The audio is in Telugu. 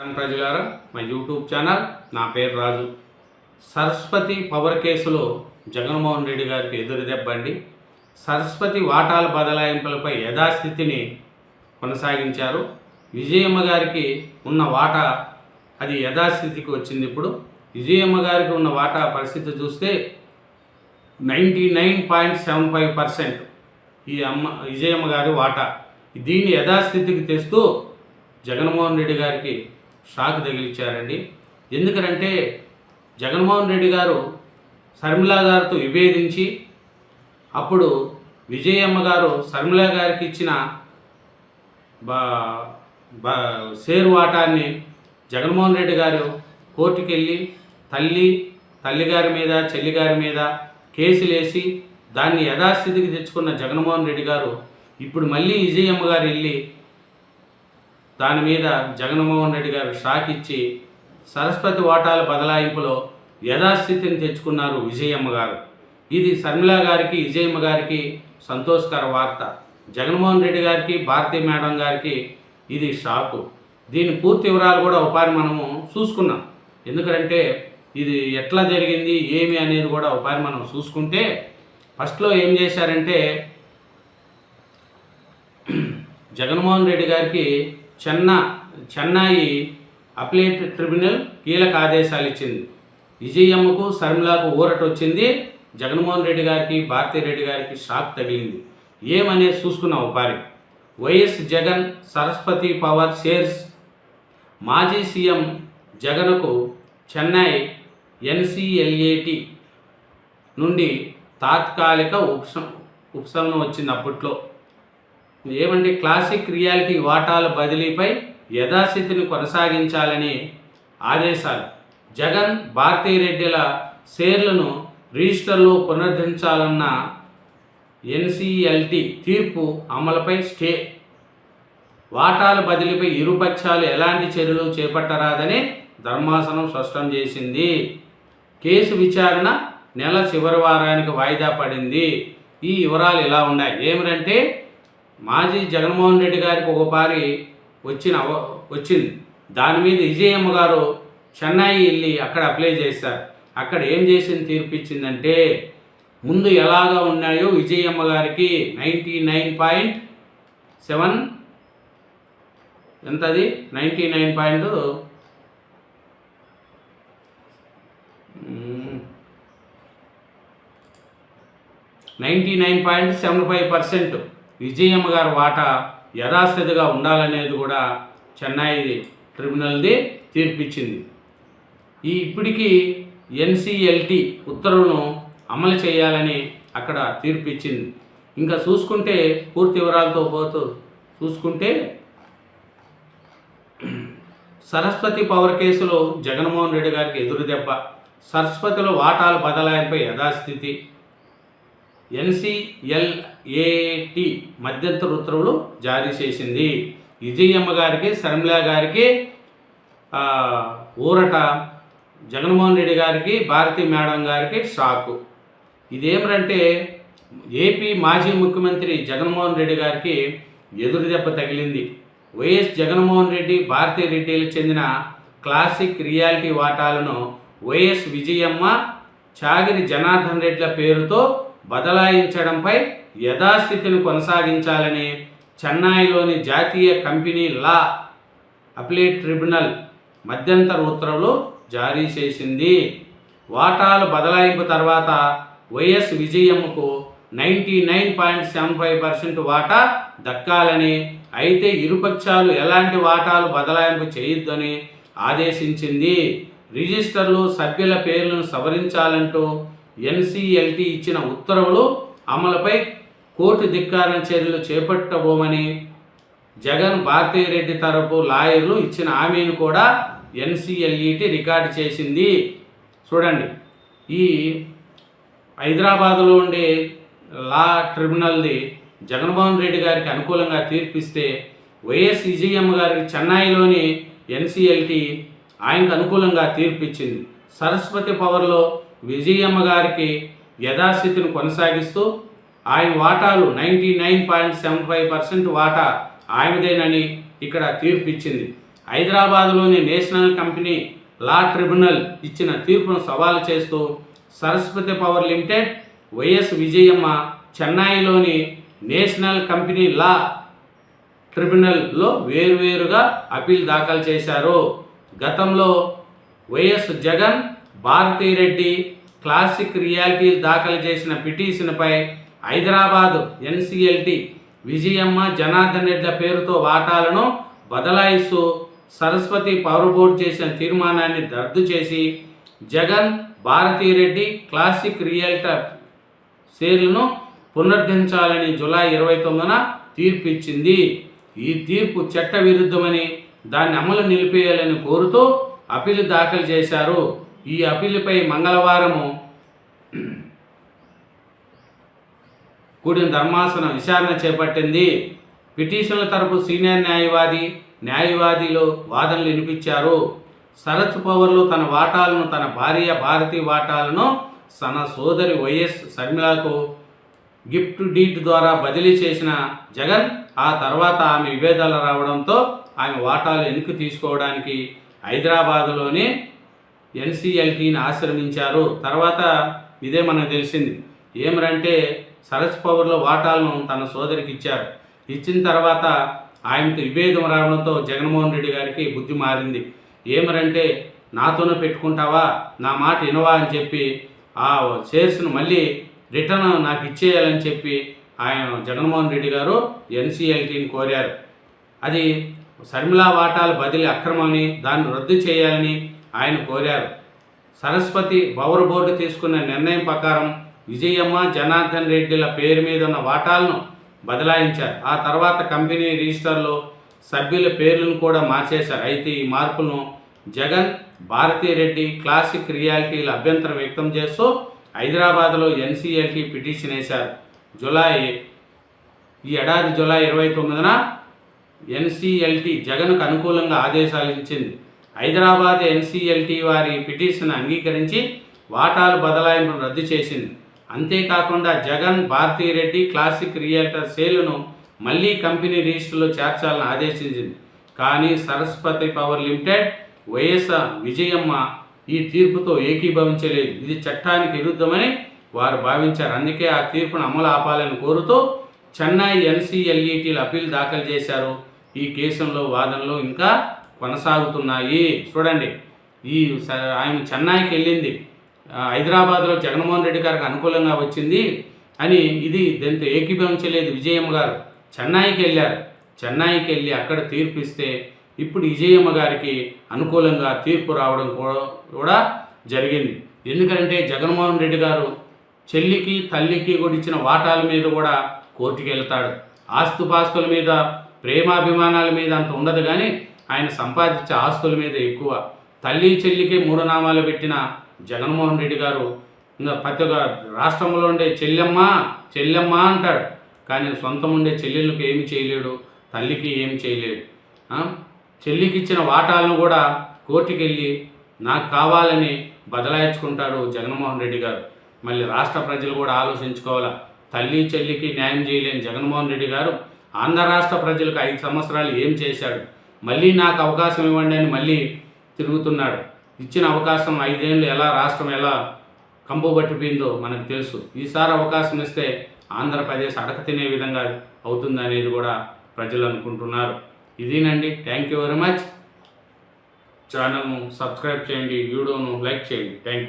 ప్రజలారా మా యూట్యూబ్ ఛానల్ నా పేరు రాజు. సరస్వతి పవర్ కేసులో జగన్మోహన్ రెడ్డి గారికి ఎదురు దెబ్బండి సరస్వతి వాటాల బదలాయింపులపై యథాస్థితిని కొనసాగించారు. విజయమ్మ గారికి ఉన్న వాటా అది యథాస్థితికి వచ్చింది ఇప్పుడు. విజయమ్మ గారికి ఉన్న వాటా పరిస్థితి చూస్తే ninety nine point seven five percent ఈ అమ్మ విజయమ్మ గారి వాటా. దీన్ని యథాస్థితికి తెస్తూ జగన్మోహన్ రెడ్డి గారికి షాక్ తగిలిచ్చారండి. ఎందుకనంటే జగన్మోహన్ రెడ్డి గారు శర్మిలా గారితో విభేదించి అప్పుడు విజయమ్మ గారు శర్మిలా గారికి ఇచ్చిన బా బా షేర్ వాటాన్ని జగన్మోహన్ రెడ్డి గారు కోర్టుకెళ్ళి తల్లి తల్లిగారి మీద చెల్లిగారి మీద కేసులేసి దాన్ని యథాస్థితికి తెచ్చుకున్న జగన్మోహన్ రెడ్డి గారు ఇప్పుడు మళ్ళీ విజయమ్మ గారు వెళ్ళి దాని మీద జగన్మోహన్ రెడ్డి గారు షాక్ ఇచ్చి సరస్వతి వాటాల బదలాయింపులో యథాస్థితిని తెచ్చుకున్నారు విజయమ్మ గారు. ఇది శర్మిలా గారికి విజయమ్మ గారికి సంతోషకర వార్త. జగన్మోహన్ రెడ్డి గారికి భారతీ మేడం గారికి ఇది షాకు. దీని పూర్తి వివరాలు కూడా ఒకసారి మనము చూసుకున్నాం. ఎందుకంటే ఇది ఎట్లా జరిగింది ఏమి అనేది కూడా ఒకసారి మనం చూసుకుంటే ఫస్ట్లో ఏం చేశారంటే జగన్మోహన్ రెడ్డి గారికి చెన్న చెన్నై అప్లేట్ ట్రిబ్యునల్ కీలక ఆదేశాలు ఇచ్చింది విజయమ్మకు శర్మిలాకు ఊరట వచ్చింది జగన్మోహన్ రెడ్డి గారికి భారతీ రెడ్డి గారికి షాక్ తగిలింది. ఏమనే చూసుకున్నాం పారి. YS Jagan Saraswati power shares. మాజీ సీఎం జగన్కు చెన్నై ఎన్సిఎల్ఏటి నుండి తాత్కాలిక ఉపశమ ఉపశమనం వచ్చింది అప్పట్లో. ఏమంటే క్లాసిక్ రియాలిటీ వాటాల బదిలీపై యథాస్థితిని కొనసాగించాలని ఆదేశాలు. జగన్ భారతీరెడ్డిల షేర్లను రిజిస్టర్లో పునరుద్ధరించాలన్న ఎన్సిఎల్టి తీర్పు అమలుపై స్టే. వాటాల బదిలీపై ఇరుపక్షాలు ఎలాంటి చర్యలు చేపట్టరాదని ధర్మాసనం స్పష్టం చేసింది. కేసు విచారణ నెల చివరి వారానికి వాయిదా పడింది. ఈ వివరాలు ఇలా ఉన్నాయి. ఏమిటంటే మాజీ జగన్మోహన్ రెడ్డి గారికి ఒకపారి వచ్చిన అవ- వచ్చింది. దాని మీద విజయమ్మ గారు చెన్నై వెళ్ళి అక్కడ అప్లై చేశారు. అక్కడ ఏం చేసింది తీర్పిచ్చిందంటే ముందు ఎలాగా ఉన్నాయో విజయమ్మ గారికి ninety nine point seven ఎంతది? Ninety nine point ninety nine point seven five percent Vijayamma గారి వాటా యథాస్థితిగా ఉండాలనేది కూడా చెన్నై ట్రిబ్యునల్ది తీర్పిచ్చింది. ఈ ఇప్పటికీ ఎన్సిఎల్టి ఉత్తర్వులను అమలు చేయాలని అక్కడ తీర్పిచ్చింది. ఇంకా చూసుకుంటే పూర్తి వివరాలతో పోతూ చూసుకుంటే సరస్వతి పవర్ కేసులో జగన్మోహన్ రెడ్డి గారికి ఎదురు దెబ్బ. సరస్వతిలో వాటాల బదలాయింపై యథాస్థితి. ఏటి మధ్యంతర ఉత్తర్వులు జారీ చేసింది. విజయమ్మ గారికి శర్మిలా గారికి ఊరట జగన్మోహన్ రెడ్డి గారికి భారతీ మేడం గారికి షాకు. ఇదేమిటంటే ఏపీ మాజీ ముఖ్యమంత్రి జగన్మోహన్ రెడ్డి గారికి ఎదురు దెబ్బ తగిలింది. వైఎస్ జగన్మోహన్ రెడ్డి భారతీ రెడ్డిలకు చెందిన క్లాసిక్ రియాలిటీ వాటాలను వైఎస్ విజయమ్మ చాగిరి జనార్దన్ రెడ్ల పేరుతో బదలాయించడంపై యథాస్థితిని కొనసాగించాలని చెన్నైలోని జాతీయ కంపెనీ లా అప్లేట్ ట్రిబ్యునల్ మధ్యంతర ఉత్తర్వులు జారీ చేసింది. వాటాలు బదలాయింపు తర్వాత YS విజయమ్మకు ninety nine point seven five percent వాటా దక్కాలని అయితే ఇరుపక్షాలు ఎలాంటి వాటాలు బదలాయింపు చేయొద్దని ఆదేశించింది. రిజిస్టర్లు సభ్యుల పేర్లను సవరించాలంటూ ఎన్సిఎల్టి ఇచ్చిన ఉత్తర్వులు అమలుపై కోర్టు ధిక్కారణ చర్యలు చేపట్టబోమని జగన్ భారతీరెడ్డి తరపు లాయర్లు ఇచ్చిన హామీని కూడా ఎన్సిఎల్ఈటి రికార్డు చేసింది. చూడండి ఈ హైదరాబాద్లో ఉండే లా ట్రిబ్యునల్ది జగన్మోహన్ రెడ్డి గారికి అనుకూలంగా తీర్పిస్తే వైఎస్ విజయమ్మ గారికి చెన్నైలోని ఎన్సిఎల్టీ ఆయనకు అనుకూలంగా తీర్పిచ్చింది. సరస్వతి పవర్లో విజయమ్మ గారికి యథాస్థితిని కొనసాగిస్తూ ఆయన వాటాలు ninety nine point seven five percent వాటా ఆయనదేనని ఇక్కడ తీర్పు ఇచ్చింది హైదరాబాద్లోని నేషనల్ కంపెనీ లా ట్రిబ్యునల్ ఇచ్చిన తీర్పును సవాలు చేస్తూ Saraswati power limited YS Vijayamma చెన్నైలోని నేషనల్ కంపెనీ లా ట్రిబ్యునల్లో వేరువేరుగా అప్పీల్ దాఖలు చేశారు. గతంలో YS Jagan Bharathi Reddy classic reality దాఖలు చేసిన పిటిషన్పై హైదరాబాద్ ఎన్సిఎల్టి విజయమ్మ జనార్దన్ రెడ్డి పేరుతో వాటాలను బదలాయిస్తూ సరస్వతి పవర్ బోర్డు చేసిన తీర్మానాన్ని రద్దు చేసి జగన్ భారతీరెడ్డి క్లాసిక్ రియల్టర్ షేర్లను పునరుద్ధరించాలని జూలై ఇరవై తొమ్మిదిన తీర్పు ఇచ్చింది ఈ తీర్పు చట్ట విరుద్ధమని దాన్ని అమలు నిలిపేయాలని కోరుతూ అప్పీలు దాఖలు చేశారు. ఈ అప్పీలుపై మంగళవారము కూడిన ధర్మాసనం విచారణ చేపట్టింది. పిటిషన్ల తరపు సీనియర్ న్యాయవాది న్యాయవాదిలు వాదనలు వినిపించారు. శరత్ పవర్లో తన వాటాలను తన భార్య భారతి వాటాలను తన సోదరి వైఎస్ షర్మిలకు గిఫ్ట్ డీట్ ద్వారా బదిలీ చేసిన జగన్ ఆ తర్వాత ఆమె విభేదాలు రావడంతో ఆమె వాటాలు వెనుక తీసుకోవడానికి హైదరాబాద్లోని ఎన్సీఎల్టీని ఆశ్రమించారు తర్వాత ఇదే మనకు తెలిసింది. ఏమరంటే సరస్ పవర్లో వాటాలను తన సోదరికి ఇచ్చారు. ఇచ్చిన తర్వాత ఆయనకు విభేదం రావడంతో జగన్మోహన్ రెడ్డి గారికి బుద్ధి మారింది. ఏమరంటే నాతోనే పెట్టుకుంటావా? నా మాట వినవా? అని చెప్పి ఆ షేర్స్ను మళ్ళీ రిటర్న్ నాకు ఇచ్చేయాలని చెప్పి ఆయన జగన్మోహన్ రెడ్డి గారు ఎన్సీఎల్టీని కోరారు. అది శర్మిలా వాటాల బదిలీ అక్రమని దాన్ని రద్దు చేయాలని ఆయన కోరారు. సరస్వతి పవర్ బోర్డు తీసుకున్న నిర్ణయం ప్రకారం విజయమ్మ జనార్దన్ రెడ్డిల పేరు మీద ఉన్న వాటాలను బదలాయించారు. ఆ తర్వాత కంపెనీ రిజిస్టర్లో సభ్యుల పేర్లను కూడా మార్చేశారు. అయితే ఈ మార్పులను జగన్ భారతీరెడ్డి క్లాసిక్ రియాలిటీల అభ్యంతరం వ్యక్తం చేస్తూ హైదరాబాద్లో ఎన్సీఎల్టీ పిటిషన్ వేశారు. జులై ఈ ఏడాది జూలై ఇరవై తొమ్మిదిన ఎన్సీఎల్టీ జగన్కు అనుకూలంగా ఆదేశాలు ఇచ్చింది. హైదరాబాద్ ఎన్సీఎల్టీ వారి పిటిషన్ అంగీకరించి వాటాలు బదలాయింపును రద్దు చేసింది. అంతేకాకుండా జగన్ భారతీరెడ్డి క్లాసిక్ రియల్టర్ సేలును మళ్ళీ కంపెనీ రిజిస్టర్లో చేర్చాలని ఆదేశించింది. కానీ Saraswati power limited YSR Vijayamma ఈ తీర్పుతో ఏకీభవించలేదు. ఇది చట్టానికి విరుద్ధమని వారు భావించారు. అందుకే ఆ తీర్పును అమలు ఆపాలని కోరుతూ చెన్నై ఎన్సీఎల్ఈటీలు అప్పీల్ దాఖలు చేశారు. ఈ కేసులో వాదనలు ఇంకా కొనసాగుతున్నాయి. చూడండి ఈ ఆయన చెన్నైకి వెళ్ళింది. హైదరాబాద్లో జగన్మోహన్ రెడ్డి గారికి అనుకూలంగా వచ్చింది అని ఇది దీంతో ఏకీభవించలేదు విజయమ్మ గారు చెన్నైకి వెళ్ళారు. చెన్నైకి వెళ్ళి అక్కడ తీర్పు ఇస్తే ఇప్పుడు విజయమ్మ గారికి అనుకూలంగా తీర్పు రావడం కూడా కూడా జరిగింది. ఎందుకంటే జగన్మోహన్ రెడ్డి గారు చెల్లికి తల్లికి కూడా ఇచ్చిన వాటాల మీద కూడా కోర్టుకి వెళ్తాడు. ఆస్తుపాస్తుల మీద ప్రేమాభిమానాల మీద అంత ఉండదు కానీ ఆయన సంపాదించే ఆస్తుల మీద ఎక్కువ. తల్లి చెల్లికి మూడు నామాలు పెట్టిన జగన్మోహన్ రెడ్డి గారు ఇంకా ప్రతి ఒక్క రాష్ట్రంలో ఉండే చెల్లెమ్మ చెల్లెమ్మ అంటాడు. కానీ సొంతం ఉండే చెల్లెళ్ళకి ఏమి చేయలేడు తల్లికి ఏమి చేయలేడు. చెల్లికి ఇచ్చిన వాటాలను కూడా కోర్టుకి వెళ్ళి నాకు కావాలని బదలాయించుకుంటాడు జగన్మోహన్ రెడ్డి గారు. మళ్ళీ రాష్ట్ర ప్రజలు కూడా ఆలోచించుకోవాలా? తల్లి చెల్లికి న్యాయం చేయలేని జగన్మోహన్ రెడ్డి గారు ఆంధ్ర రాష్ట్ర ప్రజలకు ఐదు సంవత్సరాలు ఏం చేశాడు? మళ్ళీ నాకు అవకాశం ఇవ్వండి అని మళ్ళీ తిరుగుతున్నాడు. ఇచ్చిన అవకాశం ఐదేళ్ళు ఎలా రాష్ట్రం ఎలా కంపు పట్టిపోయిందో మనకు తెలుసు. ఈసారి అవకాశం ఇస్తే ఆంధ్రప్రదేశ్ అడక తినే విధంగా అవుతుంది అనేది కూడా ప్రజలు అనుకుంటున్నారు. ఇదేనండి. Thank you very much. ఛానల్ను సబ్స్క్రైబ్ చేయండి. వీడియోను లైక్ చేయండి. Thank you.